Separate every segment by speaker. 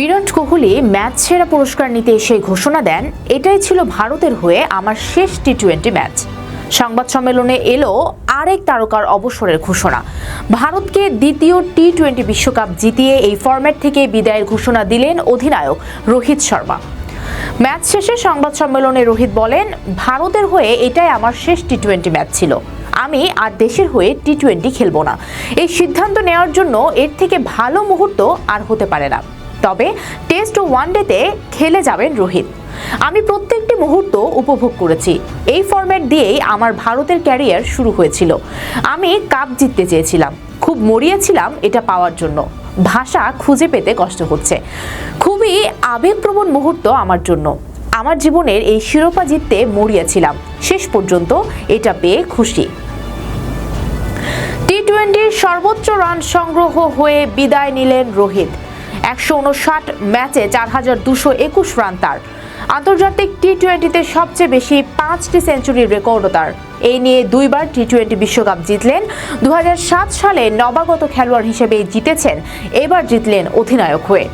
Speaker 1: Virat Kohli match সেরা পুরস্কার নিতে এসে ঘোষণা দেন, এটাই ছিল ভারতের হয়ে আমার শেষ টি টোয়েন্টি ম্যাচ। সংবাদ সম্মেলনে এলো আরেক তারকার অবসরের ঘোষণা। ভারতকে দ্বিতীয় টি টোয়েন্টি বিশ্বকাপ জিতিয়ে এই ফরম্যাট থেকে বিদায়ের ঘোষণা দিলেন অধিনায়ক রোহিত শর্মা। ম্যাচ শেষে সংবাদ সম্মেলনে রোহিত বলেন, ভারতের হয়ে এটাই আমার শেষ টি টোয়েন্টি ম্যাচ ছিল। আমি আর দেশের হয়ে টি টোয়েন্টি খেলব না। এই সিদ্ধান্ত নেওয়ার জন্য এর থেকে ভালো মুহূর্ত আর হতে পারে না। তবে টেস্ট ও ওয়ানডেতে খেলে যাবেন রোহিত। আমি প্রত্যেকটি মুহূর্ত উপভোগ করেছি। এই ফর্ম্যাট দিয়েই আমার ভারতের ক্যারিয়ার শুরু হয়েছিল। আমি কাপ জিততে চেয়েছিলাম। খুব মরিয়েছিলাম এটা পাওয়ার জন্য। ভাষা খুঁজে পেতে কষ্ট হচ্ছে। খুবই আবেগপ্রবণ মুহূর্ত আমার জন্য। আমার জীবনের এই শিরোপা জিততে মরিয়াছিলাম। শেষ পর্যন্ত এটা পেয়ে খুশি। টি টোয়েন্টির সর্বোচ্চ রান সংগ্রহ হয়ে বিদায় নিলেন রোহিত। একশো উনষাট ম্যাচে চার হাজার দুশো একুশ রান তার। আন্তর্জাতিক টি টোয়েন্টিতে সবচেয়ে বেশি পাঁচটি সেঞ্চুরির রেকর্ডও তার। এই নিয়ে দুইবার টি টোয়েন্টি বিশ্বকাপ জিতলেন। দু হাজার সাত সালে নবাগত খেলোয়াড় হিসেবে জিতেছেন, এবার জিতলেন অধিনায়ক হয়ে।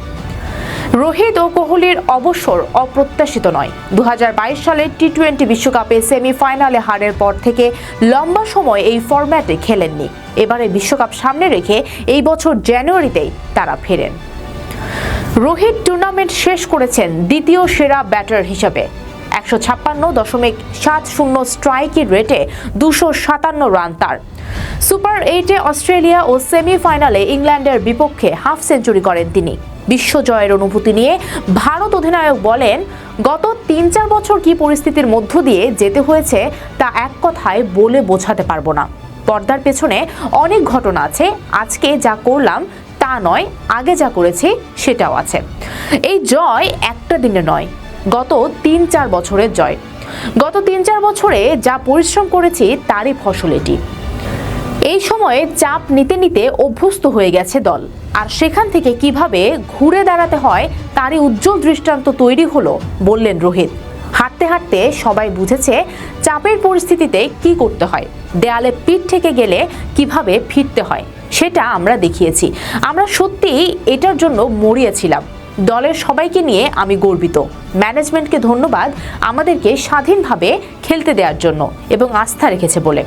Speaker 1: রোহিত ও কোহলির অবসর অপ্রত্যাশিত নয়। দু সালের টি টোয়েন্টি বিশ্বকাপে সেমিফাইনালে হারের পর থেকে লম্বা সময় এই ফরম্যাটে খেলেননি। এবারে বিশ্বকাপ সামনে রেখে এই বছর জানুয়ারিতেই তারা ফেরেন। রোহিত টুর্নামেন্ট শেষ করেছেন দ্বিতীয় সেরা ব্যাটার হিসেবে। একশো ছাপ্পান্ন দশমিক সাত শূন্য স্ট্রাইকের রেটে দুশো সাতান্ন রান তার। সুপার এইটে অস্ট্রেলিয়া ও সেমিফাইনালে ইংল্যান্ডের বিপক্ষে হাফ সেঞ্চুরি করেন তিনি। বিশ্ব জয়ের অনুভূতি নিয়ে ভারত অধিনায়ক বলেন, গত তিন চার বছর কি পরিস্থিতির মধ্য দিয়ে যেতে হয়েছে তা এক কথায় বলে বোঝাতে পারব না। পর্দার পেছনে অনেক ঘটনা আছে। আজকে যা করলাম তা নয়, আগে যা করেছি সেটাও আছে। এই জয় একটা দিনে নয়, গত তিন চার বছরের জয়। গত তিন চার বছরে যা পরিশ্রম করেছি তারই ফসল এটি। এই সময়ে চাপ নিতে নিতে অভ্যস্ত হয়ে গেছে দল। আর সেখান থেকে কীভাবে ঘুরে দাঁড়াতে হয় তারই উজ্জ্বল দৃষ্টান্ত তৈরি হলো, বললেন রোহিত। হাঁটতে হাঁটতে সবাই বুঝেছে চাপের পরিস্থিতিতে কি করতে হয়। দেয়ালে পিঠ থেকে গেলে কীভাবে ফিরতে হয়। সেটা আমরা দেখিয়েছি। আমরা সত্যি এটার জন্য মরিয়াছিলাম। দলের সবাইকে নিয়ে আমি গর্বিত। ম্যানেজমেন্টকে ধন্যবাদ আমাদেরকে স্বাধীনভাবে খেলতে দেওয়ার জন্য এবং আস্থা রেখেছে বলে।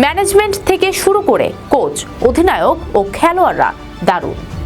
Speaker 1: ম্যানেজমেন্ট থেকে শুরু করে কোচ, অধিনায়ক ও খেলোয়াড়রা দারুণ।